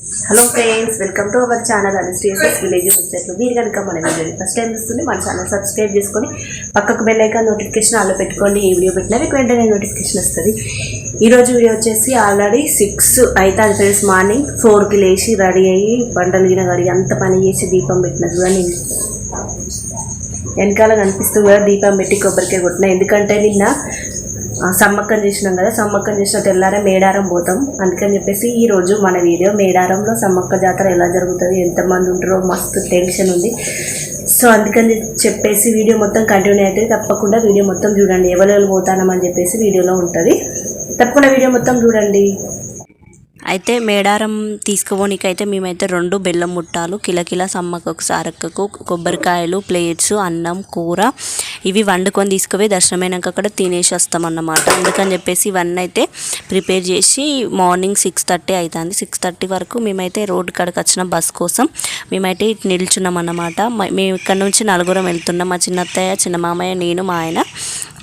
Hello friends welcome to our channel అనిస్ట్రియస్ village వచ్చేట్లు మీరు కనుక మన వీడియోని ఫస్ట్ టైం చూస్తుంది మన ఛానల్ సబ్స్క్రైబ్ చేసుకొని పక్కకు బెల్ నోటిఫికేషన్ ఆల్లో పెట్టుకోండి. ఈ వీడియో పెట్టినా మీకు వెంటనే నోటిఫికేషన్ వస్తుంది. ఈరోజు వీడియో వచ్చేసి ఆల్రెడీ సిక్స్ అవుతుంది ఫ్రెండ్స్ మార్నింగ్ ఫోర్కి లేచి రెడీ అయ్యి బండలు గిన గడి అంత పని చేసి దీపం పెట్టిన చూడండి. వెనకాల కనిపిస్తుంది కూడా దీపం పెట్టి కొబ్బరికాయ కొట్టిన. ఎందుకంటే నిన్న సమ్మక్కం చేసినాం కదా సమ్మక్కం చేసిన తెల్లారే మేడారం పోతాం. అందుకని చెప్పేసి ఈరోజు మన వీడియో మేడారంలో సమ్మక్క జాతర ఎలా జరుగుతుంది ఎంతమంది ఉంటారో మస్తు టెన్షన్ ఉంది. సో అందుకని చెప్పేసి వీడియో మొత్తం కంటిన్యూ అయితే తప్పకుండా వీడియో మొత్తం చూడండి ఎవరెవరు పోతానమని చెప్పేసి వీడియోలో ఉంటుంది. తప్పకుండా వీడియో మొత్తం చూడండి. అయితే మేడారం తీసుకుపోనీకైతే మేమైతే రెండు బెల్లం ముట్టాలు కిలకిల సమ్మక్కకు సారక్కకు కొబ్బరికాయలు ప్లేట్స్ అన్నం కూర ఇవి వండుకొని తీసుకుపోయి దర్శనమైనాక అక్కడ తినేసి వస్తామన్నమాట. అందుకని చెప్పేసి ఇవన్నీ అయితే ప్రిపేర్ చేసి మార్నింగ్ సిక్స్ థర్టీ అవుతుంది సిక్స్ థర్టీ వరకు మేమైతే రోడ్ కాడికి వచ్చిన బస్ కోసం మేమైతే ఇటు నిల్చున్నాం అన్నమాట మేము ఇక్కడ నుంచి నలుగురం వెళ్తున్నాం. మా చిన్నత్తయ్య చిన్న మామయ్య నేను మా ఆయన.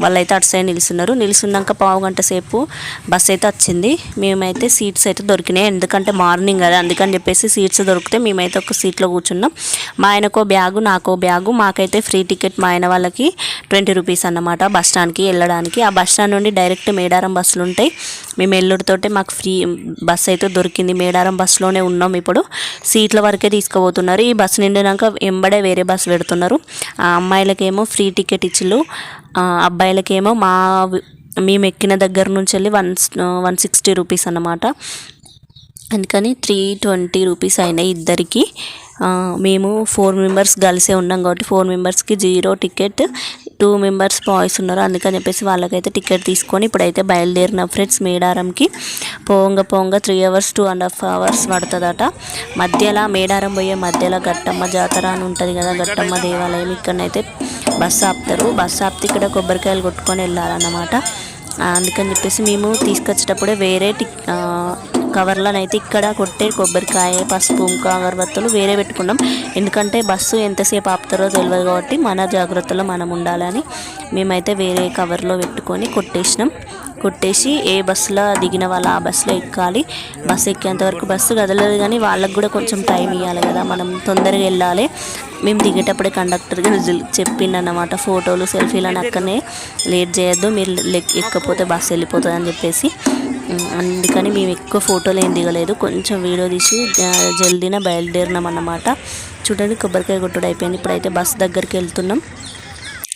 వాళ్ళైతే అటు సైడ్ నిలుస్తున్నారు. నిలుచున్నాక పావు గంట సేపు బస్ అయితే వచ్చింది. మేమైతే సీట్స్ అయితే దొరికినాయి. ఎందుకంటే మార్నింగ్ కదా అందుకని చెప్పేసి సీట్స్ దొరికితే మేమైతే ఒక సీట్లో కూర్చున్నాం. మా ఆయనకో బ్యాగు నాకో బ్యాగు. మాకైతే ఫ్రీ టికెట్ మా ఆయన వాళ్ళకి ట్వంటీ రూపీస్ అన్నమాట బస్ స్టాండ్కి వెళ్ళడానికి. ఆ బస్ స్టాండ్ నుండి డైరెక్ట్ మేడారం బస్సులు ఉంటాయి. మేము ఎల్లుడితోటే మాకు ఫ్రీ బస్ అయితే దొరికింది. మేడారం బస్సులోనే ఉన్నాం ఇప్పుడు. సీట్ల వరకే తీసుకుపోతున్నారు. ఈ బస్సు నిండినాక ఎంబడే వేరే బస్సు పెడుతున్నారు. ఆ అమ్మాయిలకేమో ఫ్రీ టికెట్ ఇచ్చిళ్ళు. అబ్బాయిలకేమో మా మేము ఎక్కిన దగ్గర నుంచి వెళ్ళి వన్ వన్ సిక్స్టీ రూపీస్ అన్నమాట. అందుకని త్రీ ట్వంటీ రూపీస్ అయినాయి ఇద్దరికి. మేము ఫోర్ మెంబర్స్ కలిసే ఉన్నాం కాబట్టి ఫోర్ మెంబర్స్కి zero ticket two members boys ఉన్నారు. అందుకని చెప్పేసి వాళ్ళకైతే టికెట్ తీసుకొని ఇప్పుడైతే బయలుదేరిన ఫ్రెండ్స్ మేడారంకి. పోంగ పోంగ three hours two and half hours పడుతుందట. మధ్యలో మేడారం పోయే మధ్యలో గట్టమ్మ జాతర అని ఉంటుంది కదా గట్టమ్మ దేవాలయం ఇక్కడనైతే బస్సు ఆపుతారు. బస్సు ఆపితే ఇక్కడ కొబ్బరికాయలు కొట్టుకొని వెళ్ళాలన్నమాట. అందుకని చెప్పేసి మేము తీసుకొచ్చేటప్పుడే వేరే టి కవర్లనైతే ఇక్కడ కొట్టే కొబ్బరికాయ పసుపు ఇంకా అగరబత్తులు వేరే పెట్టుకున్నాం. ఎందుకంటే బస్సు ఎంతసేపు ఆపుతారో తెలియదు కాబట్టి మన జాగ్రత్తలో మనం ఉండాలని మేమైతే వేరే కవర్లో పెట్టుకొని కొట్టేసినాం. కొట్టేసి ఏ బస్సులో దిగిన వాళ్ళు ఆ బస్సులో ఎక్కాలి. బస్సు ఎక్కేంత వరకు బస్సు కదలదు కానీ వాళ్ళకు కూడా కొంచెం టైం ఇవ్వాలి కదా. మనం తొందరగా వెళ్ళాలి. మేము దిగేటప్పుడే కండక్టర్గా చెప్పిండన్నమాట. ఫోటోలు సెల్ఫీలు అని అక్కడనే లేట్ చేయొద్దు. మీరు ఎక్కపోతే బస్సు వెళ్ళిపోతుంది అని చెప్పేసి. అందుకని మేము ఎక్కువ ఫోటోలు ఏం దిగలేదు. కొంచెం వీడియో తీసి జల్దీన బయలుదేరినాం అన్నమాట. చూడండి కొబ్బరికాయ కొట్టుడు అయిపోయింది. ఇప్పుడైతే బస్ దగ్గరికి వెళ్తున్నాం.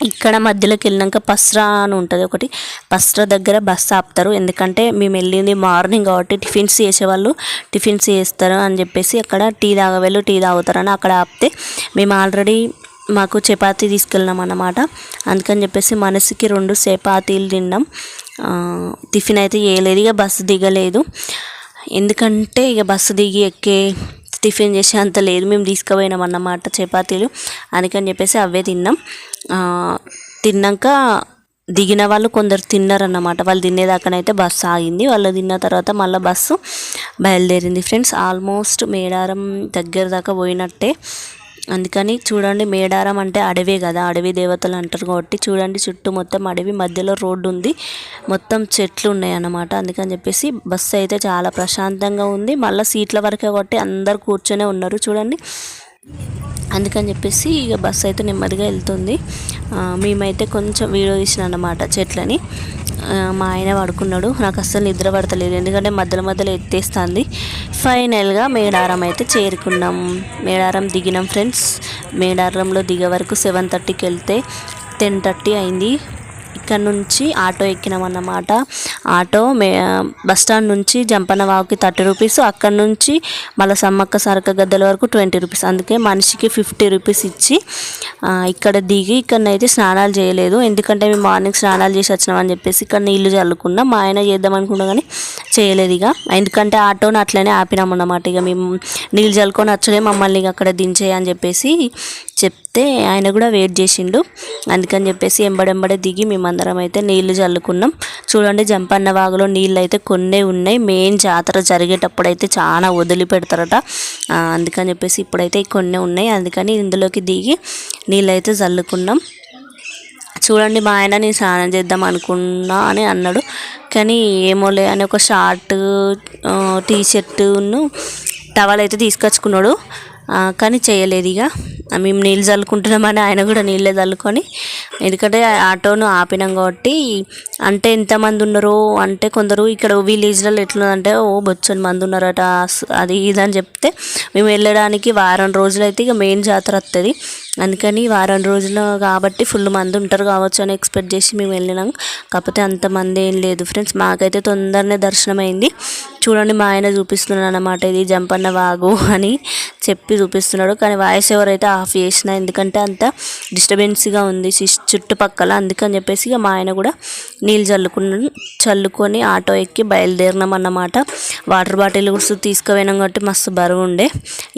ఇక్కడ మధ్యలోకి వెళ్ళినాక పస్రా అని ఉంటుంది ఒకటి. పస్రా దగ్గర బస్ ఆపుతారు. ఎందుకంటే మేము వెళ్ళింది మార్నింగ్ కాబట్టి టిఫిన్స్ చేసేవాళ్ళు. టిఫిన్స్ చేస్తారు అని చెప్పేసి అక్కడ టీ తాగవేళ్ళు టీ తాగుతారని అక్కడ ఆపితే మేము ఆల్రెడీ మాకు చపాతీ తీసుకెళ్ళినాం అన్నమాట. అందుకని చెప్పేసి మనసుకి రెండు చపాతీలు తిన్నాం. టిఫిన్ అయితే చేయలేదు ఇక బస్సు దిగలేదు. ఎందుకంటే ఇక బస్సు దిగి ఎక్కే టిఫిన్ చేసే అంత లేదు మేము తీసుకుపోయినాం అన్నమాట చపాతీలు. అందుకని చెప్పేసి అవే తిన్నాం. తిన్నాక దిగిన వాళ్ళు కొందరు తిన్నారన్నమాట. వాళ్ళు తినేదాకనైతే బస్సు ఆగింది. వాళ్ళు తిన్న తర్వాత మళ్ళీ బస్సు బయలుదేరింది. ఫ్రెండ్స్ ఆల్మోస్ట్ మేడారం దగ్గర దాకా పోయినట్టే. అందుకని చూడండి మేడారం అంటే అడవే కదా అడవి దేవతలు అంటారు కాబట్టి చూడండి చుట్టూ మొత్తం అడవి మధ్యలో రోడ్డు ఉంది మొత్తం చెట్లు ఉన్నాయి అన్నమాట అందుకని చెప్పేసి బస్సు అయితే చాలా ప్రశాంతంగా ఉంది. మళ్ళీ సీట్ల వరకే కాబట్టి అందరు కూర్చొనే ఉన్నారు చూడండి. అందుకని చెప్పేసి ఇక బస్సు అయితే నెమ్మదిగా వెళ్తుంది. మేమైతే కొంచెం వీడియో తీసిన అన్నమాట చెట్లని. మా ఆయన పడుకున్నాడు. నాకు అస్సలు నిద్ర పడతలేదు. ఎందుకంటే మధ్యలో మధ్యలో ఎత్తేస్తుంది. ఫైనల్గా మేడారం అయితే చేరుకున్నాం. మేడారం దిగినాం ఫ్రెండ్స్ మేడారంలో దిగే వరకు సెవెన్ థర్టీకి వెళ్తే టెన్ థర్టీ అయింది. ఇక్కడ నుంచి ఆటో ఎక్కినామన్నమాట. ఆటో మే బస్ స్టాండ్ నుంచి జంపనవావుకి థర్టీ రూపీస్ అక్కడ నుంచి మళ్ళీ సమ్మక్క సరక గద్దెల వరకు ట్వంటీ రూపీస్. అందుకే మనిషికి ఫిఫ్టీ రూపీస్ ఇచ్చి ఇక్కడ దిగి ఇక్కడనైతే స్నానాలు చేయలేదు. ఎందుకంటే మేము మార్నింగ్ స్నానాలు చేసి వచ్చినామని చెప్పేసి ఇక్కడ నీళ్ళు చల్లుకున్నాం మా ఆయన చేద్దాం అనుకున్నా కానీ చేయలేదు ఇక. ఎందుకంటే ఆటోని అట్లనే ఆపినాం అన్నమాట ఇక మేము నీళ్ళు చల్లుకొని వచ్చలే మమ్మల్ని అక్కడ దించేయని చెప్పేసి చెప్తే ఆయన కూడా వెయిట్ చేసిండు. అందుకని చెప్పేసి ఎంబడెంబడే దిగి మేమందరం అయితే నీళ్ళు చల్లుకున్నాం. చూడండి జంపన్న వాగులో నీళ్ళు అయితే కొన్నే ఉన్నాయి. మెయిన్ జాతర జరిగేటప్పుడు అయితే చాలా వదిలి పెడతారట అందుకని చెప్పేసి ఇప్పుడైతే కొన్నే ఉన్నాయి. అందుకని ఇందులోకి దిగి నీళ్ళు అయితే చల్లుకున్నాం. చూడండి మా ఆయన నేను స్నానం చేద్దాం అనుకున్నా అని అన్నాడు. కానీ ఏమోలే అని ఒక షార్ట్ టీ షర్టును టవల్ అయితే తీసుకొచ్చుకున్నాడు. కానీ చేయలేదు ఇక. మేము నీళ్ళు చల్లుకుంటున్నామని ఆయన కూడా నీళ్ళే చల్లుకొని ఎందుకంటే ఆటోను ఆపినాం కాబట్టి అంటే ఎంతమంది ఉన్నారో అంటే కొందరు ఇక్కడ విలేజ్లలో ఎట్లుందంటే ఓ బొచ్చని మంది ఉన్నారట అది ఇది అని చెప్తే మేము వెళ్ళడానికి వారం రోజులు అయితే ఇక మెయిన్ జాతర వస్తుంది అందుకని వారం రోజులు కాబట్టి ఫుల్ మంది ఉంటారు కావచ్చు అని ఎక్స్పెక్ట్ చేసి మేము వెళ్ళినాం. కాకపోతే అంతమంది ఏం లేదు ఫ్రెండ్స్ మాకైతే తొందరనే దర్శనం అయింది చూడండి మా ఆయన చూపిస్తున్నాడు అన్నమాట ఇది జంపన్న వాగు అని చెప్పి చూపిస్తున్నాడు. కానీ వాయిస్ ఎవరైతే అయితే ఆఫ్ చేసిన ఎందుకంటే అంత డిస్టర్బెన్స్గా ఉంది చుట్టుపక్కల. అందుకని చెప్పేసి ఇక మా ఆయన కూడా నీళ్ళు చల్లుకుని చల్లుకొని ఆటో ఎక్కి బయలుదేరినాం అన్నమాట వాటర్ బాటిల్ కూడా తీసుకుపోయినాం కాబట్టి మస్తు బరువు ఉండే.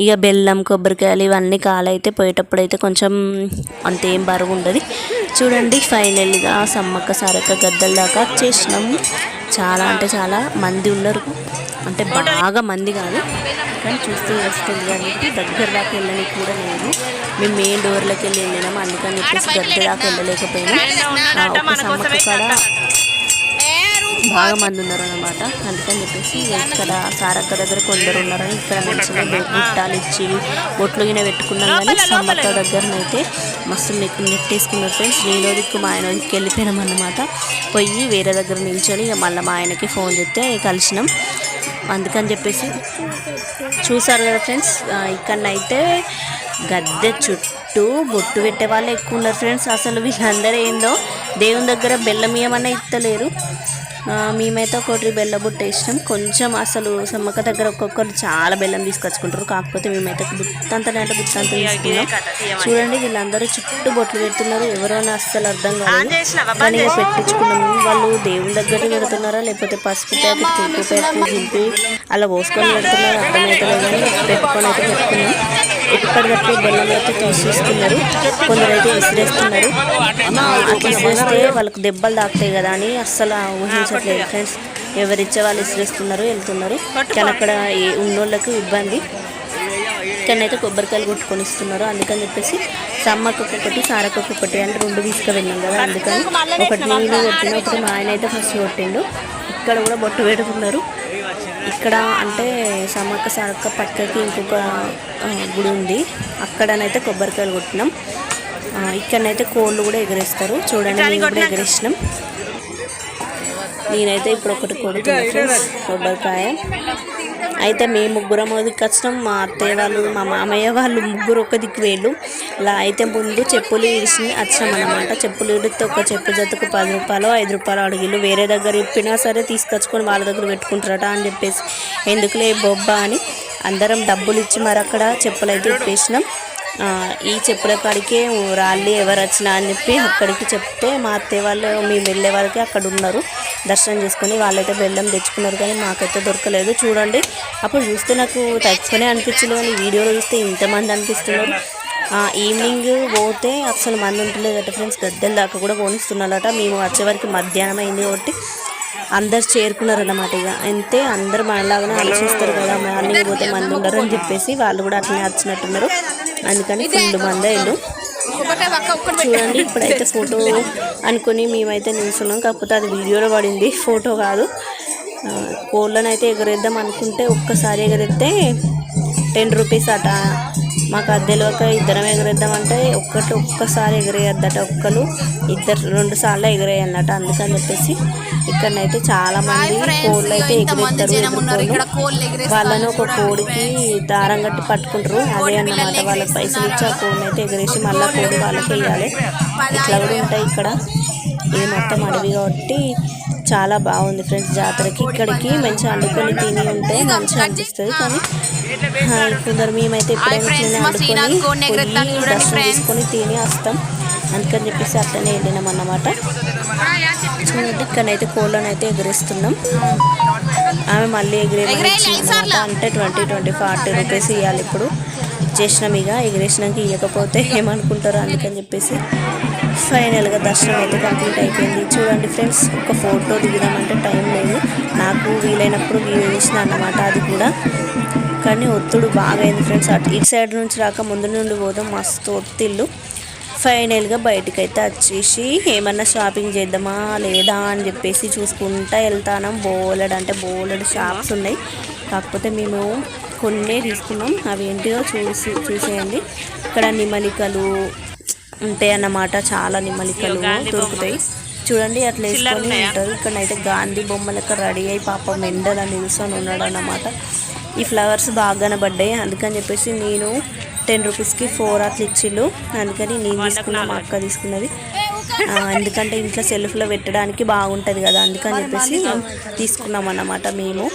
ఇక బెల్లం కొబ్బరికాయలు ఇవన్నీ కాలైతే పోయేటప్పుడు అయితే కొంచెం అంతేం బరువు ఉండదు. చూడండి ఫైనల్గా సమ్మక్క సారక్క గద్దల దాకా చేసినాము. చాలా అంటే చాలా మంది ఉన్నారు. అంటే బాగా మంది కాదు. కానీ చూస్తే వస్తుంది కాబట్టి దగ్గర దాకా వెళ్ళడానికి కూడా లేదు. మేము మెయిన్ డోర్లోకి వెళ్ళి వెళ్ళినాము. అందుకని చెప్పేసి దగ్గర దాకా వెళ్ళలేకపోయినాం. ఒక సమ్మక్క కూడా బాగా మంది ఉన్నారు అనమాట అందుకని చెప్పేసి ఇక్కడ సారక్క దగ్గర కొందరు ఉన్నారని ఇక్కడ మంచిగా బుట్టాలు ఇచ్చి బొట్లు గిన పెట్టుకున్నాం కానీ సమ్మక్క దగ్గరనైతే మస్తు నెక్ నెట్టేసుకున్నారు ఫ్రెండ్స్. నేను దిక్కు మా ఆయన వెళ్ళిపోయినాం అన్నమాట. పోయి వేరే దగ్గర నిల్చొని ఇక మళ్ళీ మా ఆయనకి ఫోన్ చేస్తే కలిసినాం. అందుకని చెప్పేసి చూసారు కదా ఫ్రెండ్స్ ఇక్కడనైతే గద్దె చుట్టూ బొట్టు పెట్టే వాళ్ళు ఎక్కువ ఉన్నారు ఫ్రెండ్స్. అసలు వీళ్ళందరూ ఏందో దేవుని దగ్గర బెల్లం ఏమన్నా ఇస్తలేరు మేమైతే ఒకటి బెల్ల బుట్ట వేసినాం. కొంచెం అసలు సమ్మక్క దగ్గర ఒక్కొక్కరు చాలా బెల్లం తీసుకొచ్చుకుంటారు. కాకపోతే మేమైతే బుత్తంత అంటే బుత్తంత చూడండి వీళ్ళందరూ చుట్టూ బొట్లు పెడుతున్నారు. ఎవరైనా అస్సలు అర్థం కాదు కానీ పెట్టించుకున్నాము. వాళ్ళు దేవుని దగ్గర పెడుతున్నారా లేకపోతే పసుపు ప్యాకెట్ కుంకు ప్యాకెట్ దింపి అలా పోసుకొని పెడుతున్నారు. అర్థమవుతలేదు కానీ పెట్టుకొని అయితే పెట్టుకున్నాం. ఎప్పటికప్పుడు బెల్లం అయితే తీసేస్తున్నారు. కొందరు అయితే విసిరేస్తున్నారు అట్లా విసిరేస్తే వాళ్ళకి దెబ్బలు తాకుతాయి కదా అని అస్సలు ఊహించట్లేదు ఫ్రెండ్స్. ఎవరిచ్చే వాళ్ళు విసిరేస్తున్నారు వెళ్తున్నారు. కానీ అక్కడ ఉన్నోళ్ళకు ఇబ్బంది. ఇక్కడనైతే కొబ్బరికాయలు కొట్టుకొని ఇస్తున్నారు. అందుకని చెప్పేసి సమ్మకు ఒక్కొక్కటి సారకు ఒక్కొక్కటి అంటే రెండు తీసుకువెళ్ళాం కదా అందుకని. ఒకటి నేను కొట్టిన ఒకటి మా ఆయన అయితే ఫస్ట్ కొట్టిండు. ఇక్కడ కూడా బొట్టు పెడుతున్నారు. ఇక్కడ అంటే సమ్మక్క సారక్క పక్కకి ఇంకొక గుడి ఉంది. అక్కడనైతే కొబ్బరికాయలు కొట్టినాం. ఇక్కడనైతే కోళ్ళు కూడా ఎగరేస్తారు. చూడండి మేము కూడా ఎగరేసినాం. నేనైతే ఇప్పుడు ఒకటి కొడుతున్నా ఫ్రెండ్స్. కొబ్బరికాయ. అయితే మేము ముగ్గురం ఒక దిక్కు వచ్చినాం మా అత్తయ్య వాళ్ళు మా మామయ్య వాళ్ళు ముగ్గురు ఒక దిక్కు వేళ్ళు ఇలా అయితే ముందు చెప్పులు ఇడిచి వచ్చినాం అనమాట చెప్పులు ఇడితే ఒక చెప్పు జతకు పది రూపాయలు ఐదు రూపాయలు అడిగిళ్ళు. వేరే దగ్గర ఇప్పినా సరే తీసుకొచ్చుకొని వాళ్ళ దగ్గర పెట్టుకుంటారట అని చెప్పేసి. ఎందుకులే బొబ్బ అని అందరం డబ్బులు ఇచ్చి మరి అక్కడ చెప్పులు అయితే ఇప్పేసినాం. ఈ చెప్పుల కాడికే రాళ్ళు ఎవరు వచ్చినా అని చెప్పి అక్కడికి చెప్తే మా అత్తయ్య వాళ్ళు మేము వెళ్ళే వరకే అక్కడ ఉన్నారు. దర్శనం చేసుకొని వాళ్ళైతే బెల్లం తెచ్చుకున్నారు కానీ మాకైతే దొరకలేదు. చూడండి అప్పుడు చూస్తే నాకు తక్కువనే అనిపించలేదు కానీ వీడియోలో చూస్తే ఇంతమంది అనిపిస్తున్నారు. ఈవినింగ్ పోతే అసలు మంది ఉంటలేదట ఫ్రెండ్స్. గద్దెల దాకా కూడా పోనిస్తున్నారట. మేము వచ్చే వరకు మధ్యాహ్నం అయింది కాబట్టి అందరు చేరుకున్నారన్నమాట ఇక. అంతే అందరు మనలాగానే ఆలోచిస్తారు కదా మార్నింగ్ పోతే మంది ఉండరు అని చెప్పేసి వాళ్ళు కూడా అట్లనే వచ్చినట్టున్నారు అందుకని ఫుల్ మంది ఇల్లు. చూడండి ఇప్పుడైతే ఫోటో అనుకుని మేమైతే నిల్చున్నాం. కాకపోతే అది వీడియోలో పడింది ఫోటో కాదు. ఆ, కోళ్ళని అయితే ఎగరేద్దాం అనుకుంటే ఒక్కసారి ఎగరేస్తే టెన్ రూపీస్ అట మాకు తెలియక ఇద్దరం ఎగరేద్దామంటే ఒక్కటి ఒక్కసారి ఎగరేయద్దట. ఒక్కరు ఇద్దరు రెండు సార్లు ఎగరేయన్నట. అందుకని చెప్పేసి ఇక్కడనైతే చాలా మంది కోళ్ళు అయితే ఎగరేస్తారు ఎదుర్కోళ్ళు. వాళ్ళని ఒక కోడికి దారం కట్టి పట్టుకుంటారు. అదే అన్నమాట. వాళ్ళకి పైసలు ఇచ్చి ఆ కోడిని అయితే ఎగరేసి మళ్ళీ కోడి వాళ్ళకి వేయాలి ఇట్లా కూడా ఉంటాయి ఇక్కడ. ఇది మొత్తం అడవి కాబట్టి చాలా బాగుంది ఫ్రెండ్స్ జాతరకి. ఇక్కడికి మంచిగా వండుకొని తిని ఉంటే మంచిగా అనిపిస్తుంది కానీ కొందరు మేమైతే ఎప్పుడైనా తిని వండుకొని పోయి దర్శనం చేసుకొని తిని వస్తాం. అందుకని చెప్పేసి అట్లనే వెళ్ళినాం అన్నమాట. చూడండి ఇక్కడనైతే కోళ్ళని అయితే ఎగరేస్తున్నాం. ఆమె మళ్ళీ ఎగిరేమన్నమాట అంటే ట్వంటీ ట్వంటీ ఫార్టీ రూపీస్ ఇవ్వాలి ఇప్పుడు. చేసినాం ఇక ఎగిరేసినాక ఇవ్వకపోతే ఏమనుకుంటారో అందుకని చెప్పేసి ఫైనల్గా దర్శనం అయితే కంప్లీట్ అయిపోయింది. చూడండి ఫ్రెండ్స్ ఒక ఫోటో దిగుదామంటే టైం లేదు. నాకు వీలైనప్పుడు వీలు తీసిన అన్నమాట అది కూడా. కానీ ఒత్తుడు బాగా అయింది ఫ్రెండ్స్. అటు ఇటు సైడ్ నుంచి రాక ముందు నుండి పోదాం మస్తు ఒత్తిళ్ళు. ఫైనల్గా బయటికి అయితే వచ్చేసి ఏమన్నా షాపింగ్ చేద్దామా లేదా అని చెప్పేసి చూసుకుంటా వెళ్తాను. బోలెడ్ అంటే బోలెడ్ షాప్స్ ఉన్నాయి. కాకపోతే మేము కొన్నే తీసుకున్నాం. అవి ఏంటిదో చూసి చూసేయండి. ఇక్కడ నిమ్మలికలు ఉంటాయి అన్నమాట. చాలా నిమ్మలికలు దొరుకుతాయి. చూడండి అట్లా వేసుకొని ఉంటారు. ఇక్కడ అయితే గాంధీ బొమ్మలకి రెడీ అయి పాపం ఎండలో నిల్చొని ఉన్నాడు అన్నమాట ఈ ఫ్లవర్స్ బాగా కనబడ్డాయి అందుకని చెప్పేసి నేను టెన్ రూపీస్కి ఫోర్ అట్లా ఇచ్చిళ్ళు అందుకని నేను తీసుకున్నా మా అక్క తీసుకున్నది. ఎందుకంటే ఇంట్లో సెల్ఫ్లో పెట్టడానికి బాగుంటుంది కదా. అందుకని చెప్పేసి తీసుకున్నాం అన్నమాట మేము.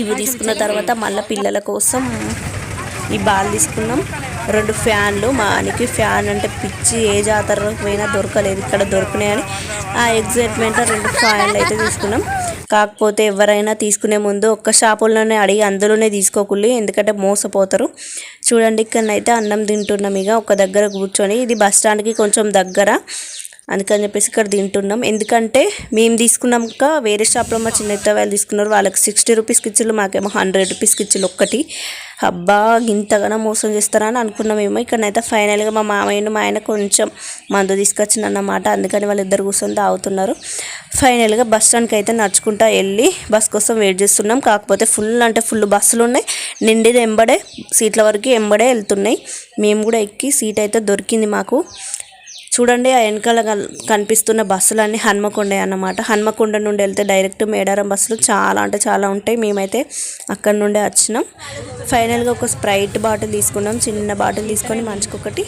ఇవి తీసుకున్న తర్వాత మళ్ళీ పిల్లల కోసం ఈ బాల్ తీసుకున్నాం. రెండు ఫ్యాన్లు మా ఆయనకి ఫ్యాన్ అంటే పిచ్చి ఏ జాతర పోయినా దొరకలేదు. ఇక్కడ దొరికినాయని ఆ ఎగ్జైట్మెంట్ రెండు ఫ్యాన్లు అయితే తీసుకున్నాం. కాకపోతే ఎవరైనా తీసుకునే ముందు ఒక్క షాపుల్లోనే అడిగి అందులోనే తీసుకోకుల్లి ఎందుకంటే మోసపోతారు. చూడండి ఇక్కడనైతే అన్నం తింటున్నాం ఇక ఒక దగ్గర కూర్చొని. ఇది బస్ స్టాండ్కి కొంచెం దగ్గర. అందుకని చెప్పేసి ఇక్కడ తింటున్నాం. ఎందుకంటే మేము తీసుకున్నాక వేరే షాప్లో మా చిన్న వాళ్ళు తీసుకున్నారు. వాళ్ళకి సిక్స్టీ రూపీస్కి ఇచ్చిళ్ళు మాకేమో హండ్రెడ్ రూపీస్కి ఇచ్చిళ్ళు ఒక్కటి. అబ్బా ఇంతగానో మోసం చేస్తారని అనుకున్నామేమో. ఇక్కడనైతే ఫైనల్గా మా మామయ్యను మా ఆయన కొంచెం మందు తీసుకొచ్చింది అన్నమాట అందుకని వాళ్ళిద్దరు కూర్చొని తాగుతున్నారు. ఫైనల్గా బస్ స్టాండ్కి అయితే నడుచుకుంటా వెళ్ళి బస్ కోసం వెయిట్ చేస్తున్నాం. కాకపోతే ఫుల్ అంటే ఫుల్ బస్సులు ఉన్నాయి. నిండిది ఎంబడే సీట్ల వరకు ఎంబడే వెళ్తున్నాయి. మేము కూడా ఎక్కి సీట్ అయితే దొరికింది మాకు. చూడండి ఆ వెనకాల కనిపిస్తున్న బస్సులన్నీ హన్మకొండ అన్నమాట. హన్మకొండ నుండి వెళ్తే డైరెక్ట్ మేడారం బస్సులు చాలా అంటే చాలా ఉంటాయి. మేమైతే అక్కడ నుండే వచ్చినాం. ఫైనల్గా ఒక స్ప్రైట్ బాటిల్ తీసుకున్నాం. చిన్న బాటిల్ తీసుకొని మంచికొకటి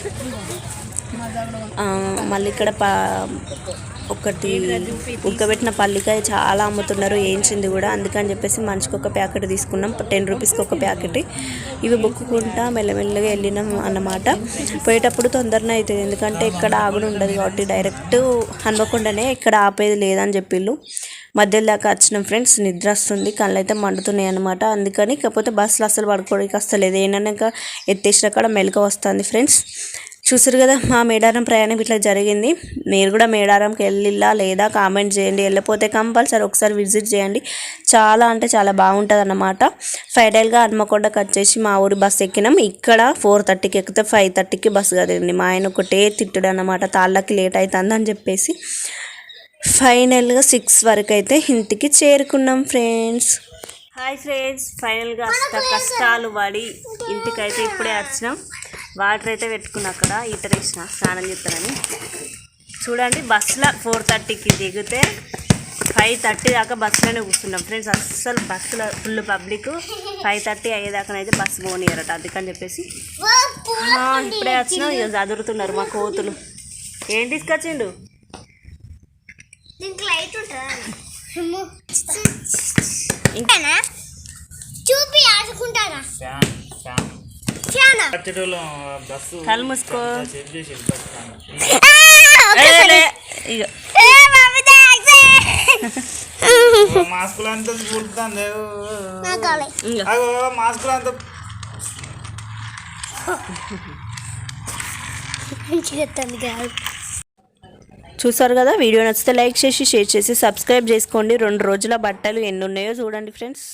మళ్ళీ ఇక్కడ ఒకటి ఉడకబెట్టిన పల్లికాయ చాలా అమ్ముతున్నారు ఏంచింది కూడా. అందుకని చెప్పేసి మంచికి ఒక ప్యాకెట్ తీసుకున్నాం టెన్ రూపీస్కి ఒక ప్యాకెట్. ఇవి బుక్కుకుంటా మెల్లమెల్లగా వెళ్ళినాం అన్నమాట. పోయేటప్పుడు తొందరనే అవుతుంది ఎందుకంటే ఇక్కడ ఆగుడు ఉండదు కాబట్టి డైరెక్ట్ హన్మకొండనే ఇక్కడ ఆపేది లేదని చెప్పిళ్ళు. మధ్యలో దాకా వచ్చినాం ఫ్రెండ్స్ నిద్ర వస్తుంది కళ్ళు అయితే మండుతున్నాయి అనమాట అందుకని కాకపోతే బస్సులు అసలు పడుకోవడానికి వస్తలేదు. ఏంటంటే ఇంకా ఎత్తేసిన కాడ మెలక వస్తుంది ఫ్రెండ్స్. చూసారు కదా మా మేడారం ప్రయాణం ఇట్లా జరిగింది. మీరు కూడా మేడారంకి వెళ్ళిలా లేదా కామెంట్ చేయండి. వెళ్ళిపోతే కంపల్సరీ ఒకసారి విజిట్ చేయండి. చాలా అంటే చాలా బాగుంటుంది అన్నమాట ఫైనల్గా హన్మకొండకి వచ్చేసి మా ఊరి బస్సు ఎక్కినాం. ఇక్కడ ఫోర్ థర్టీకి ఎక్కితే ఫైవ్ థర్టీకి బస్సు కదండి మా ఆయన ఒకటే తిట్టుడు అనమాట తాళ్ళకి లేట్ అవుతుంది అని చెప్పేసి. ఫైనల్గా సిక్స్ వరకు అయితే ఇంటికి చేరుకున్నాం ఫ్రెండ్స్. హాయ్ ఫ్రెండ్స్ ఫైనల్గా కష్టాలు పడి ఇంటికైతే ఇప్పుడే వచ్చినాం వాటర్ అయితే పెట్టుకున్నా అక్కడ ఈటర్ వేసిన స్నానం చేస్తానని. చూడండి బస్సులో ఫోర్ థర్టీకి దిగితే ఫైవ్ థర్టీ దాకా బస్సులోనే కూర్చున్నాం. ఫ్రెండ్స్ అస్సలు బస్సులో ఫుల్ పబ్లిక్. ఫైవ్ థర్టీ అయ్యేదాకానైతే బస్సు పోనీయరట అందుకని చెప్పేసి. ఇప్పుడే వచ్చినాం ఇక చదువుతున్నారు మా కోతులు. ఏం తీసుకొచ్చిండు? ఇంకానా చూపి ఆడుకుంటానా? కళ్ళు మూసుకో. మాస్కులు అంతా మాస్కులు అంతా. చూసారు కదా వీడియో నచ్చితే లైక్ చేసి షేర్ చేసి సబ్స్క్రైబ్ చేసుకోండి. రెండు రోజుల బట్టలు ఎన్ని ఉన్నాయో చూడండి ఫ్రెండ్స్.